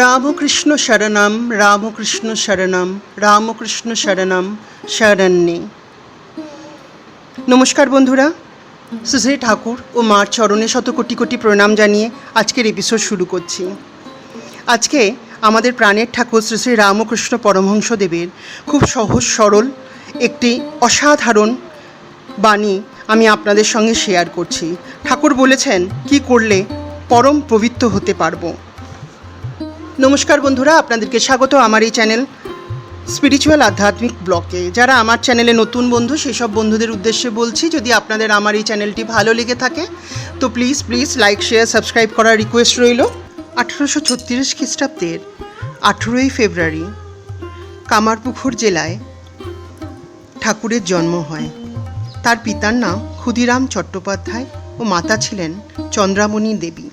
রামকৃষ্ণ শরণম রামকৃষ্ণ শরণম রামকৃষ্ণ শরণম, শরণ্যে। নমস্কার বন্ধুরা সুশ্রী ঠাকুর ও মার চরণে শত কোটি কোটি প্রণাম জানিয়ে আজকের এপিসোড শুরু করছি। আজকে আমাদের প্রাণের ঠাকুর শ্রী শ্রী রামকৃষ্ণ পরমহংসদেবের খুব সহজ, সরল একটি অসাধারণ বাণী আমি আপনাদের সঙ্গে শেয়ার করছি। ঠাকুর বলেছেন, কি করলে পরম পবিত্র হতে পারব? নমস্কার বন্ধুরা, আপনাদেরকে স্বাগত আমার এই চ্যানেল স্পিরিচুয়াল আধ্যাত্মিক ব্লকে যারা আমার চ্যানেলে নতুন বন্ধু, সেসব বন্ধুদের উদ্দেশ্যে বলছি, যদি আপনাদের আমার এই চ্যানেলটি ভালো লেগে থাকে, তো please please like share subscribe করার রিকোয়েস্ট রইল। আঠেরোশো ছত্রিশ খ্রিস্টাব্দের আঠেরোই ফেব্রুয়ারি, কামারপুকুর জেলায় ঠাকুরের জন্ম হয়। তার পিতার নাম ক্ষুদিরাম চট্টোপাধ্যায় ও মাতা ছিলেন চন্দ্রামণি দেবী।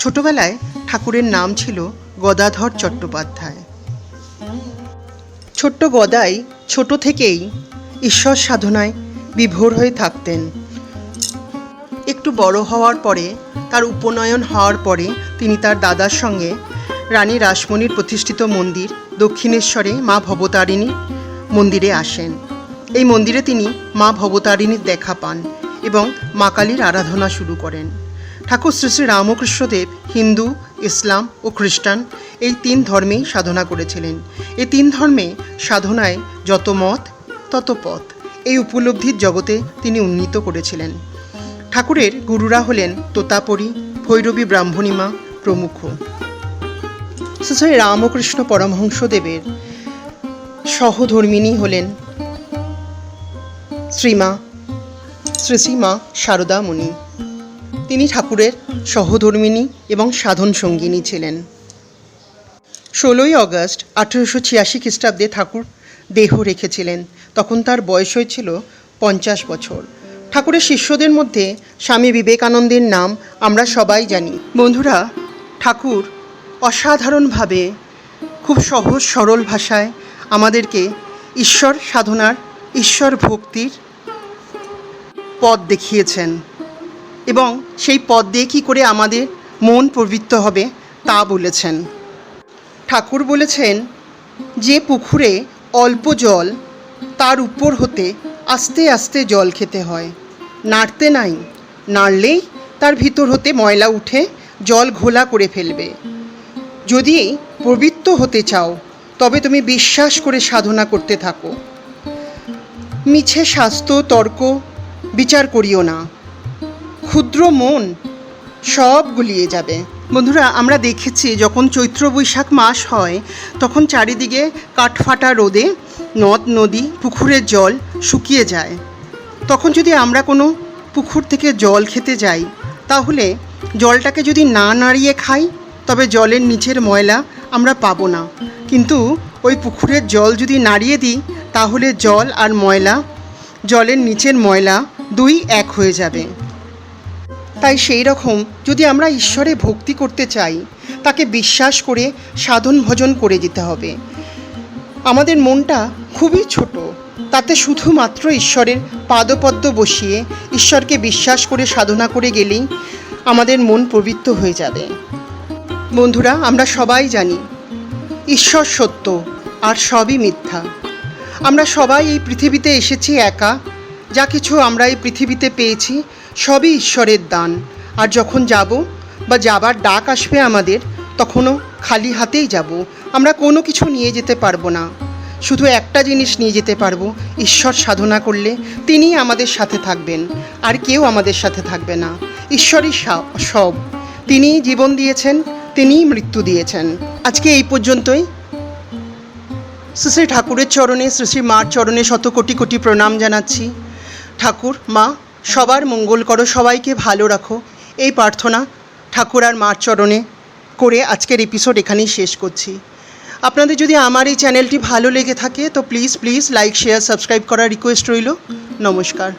ছোটবেলায় ঠাকুরের নাম ছিল গদাধর চট্টোপাধ্যায়। ছোট্ট গদাই ছোট থেকেই ঈশ্বর সাধনায় বিভোর হয়ে থাকতেন। একটু বড় হওয়ার পরে, তার উপনয়ন হওয়ার পরে তিনি তার দাদার সঙ্গে রানী রাসমণির প্রতিষ্ঠিত মন্দির দক্ষিণেশ্বরে মা ভবতারিণী মন্দিরে আসেন। এই মন্দিরে তিনি মা ভবতারিণীর দেখা পান এবং মা কালীর আরাধনা শুরু করেন। ঠাকুর শ্রী শ্রী রামকৃষ্ণদেব হিন্দু ইসলাম ও খ্রিস্টান এই তিন ধর্মেই সাধনা করেছিলেন। এই তিন ধর্মে সাধনায় যত মত, তত পথ। এই উপলব্ধির জগতে তিনি উন্নীত করেছিলেন। ঠাকুরের গুরুরা হলেন তোতাপরি, ভৈরবী ব্রাহ্মণীমা প্রমুখ। শ্রী রামকৃষ্ণ পরমহংসদেবের সহধর্মিনী হলেন শ্রীমা, শ্রী শ্রীমা শারদা মুনি তিনি ঠাকুরের সহধর্মিনী এবং সাধন সঙ্গিনী ছিলেন। ষোলোই আগস্ট আঠেরোশো ছিয়াশি খ্রিস্টাব্দে ঠাকুর দেহ রেখেছিলেন। তখন তার বয়স হয়েছিল পঞ্চাশ বছর। ঠাকুরের শিষ্যদের মধ্যে স্বামী বিবেকানন্দের নাম আমরা সবাই জানি। বন্ধুরা, ঠাকুর অসাধারণভাবে, খুব সহজ, সরল ভাষায় আমাদেরকে ঈশ্বর সাধনার, ঈশ্বর ভক্তির পথ দেখিয়েছেন। এবং সেই পথ দিয়ে কী করে আমাদের মন প্রবৃত্ত হবে তা বলেছেন। ঠাকুর বলেছেন যে পুকুরে অল্প জল, তার উপর হতে আস্তে আস্তে জল খেতে হয়। নাড়তে নাই, নাড়লেই তার ভিতর হতে ময়লা উঠে জল ঘোলা করে ফেলবে। যদি প্রবৃত্ত হতে চাও, তবে তুমি বিশ্বাস করে সাধনা করতে থাকো। মিছে স্বাস্থ্য, তর্ক, বিচার করিও না। ক্ষুদ্র মন সব গুলিয়ে যাবে। বন্ধুরা, আমরা দেখেছি যখন চৈত্র বৈশাখ মাস হয়, তখন চারিদিকে কাঠফাটা রোদে নদ, নদী, পুকুরের জল শুকিয়ে যায়। তখন যদি আমরা কোনো পুকুর থেকে জল খেতে যাই, তাহলে জলটাকে যদি না নাড়িয়ে খাই, তবে জলের নিচের ময়লা আমরা পাবো না। কিন্তু ওই পুকুরের জল যদি নাড়িয়ে দিই, তাহলে জল আর ময়লা, জলের নিচের ময়লা দুই এক হয়ে যাবে। তাই সেই রকম যদি আমরা ঈশ্বরে ভক্তি করতে চাই, তাকে বিশ্বাস করে সাধন ভজন করে যেতে হবে। আমাদের মনটা খুবই ছোট, তাতে শুধুমাত্র ঈশ্বরের পাদপদ্ম বসিয়ে ঈশ্বরকে বিশ্বাস করে সাধনা করে গেলেই আমাদের মন পবিত্র হয়ে যাবে। বন্ধুরা, আমরা সবাই জানি ঈশ্বর সত্য আর সবই মিথ্যা। আমরা সবাই এই পৃথিবীতে এসেছি একা, যা কিছু আমরা এই পৃথিবীতে পেয়েছি সবই ঈশ্বরের দান। আর যখন যাব বা যাবার ডাক আসবে আমাদের, তখনও খালি হাতেই যাব। আমরা কোনো কিছু নিয়ে যেতে পারব না। শুধু একটা জিনিস নিয়ে যেতে পারব, ঈশ্বর সাধনা করলে তিনিই আমাদের সাথে থাকবেন। আর কেউ আমাদের সাথে থাকবে না। ঈশ্বরই সব। তিনিই জীবন দিয়েছেন, তিনিই মৃত্যু দিয়েছেন। আজকে এই পর্যন্তই। শ্রী শ্রী ঠাকুরের চরণে, শ্রী শ্রী মার চরণে শত কোটি কোটি প্রণাম জানাচ্ছি। ঠাকুর, মা সবার মঙ্গল করো, সবাইকে ভালো রাখো। এই প্রার্থনা ঠাকুর আর মার চরণে করে আজকের এপিসোড এখানেই শেষ করছি। আপনাদের যদি আমার এই চ্যানেলটি ভালো লেগে থাকে, তো please please like share subscribe করার রিকোয়েস্ট রইল। নমস্কার।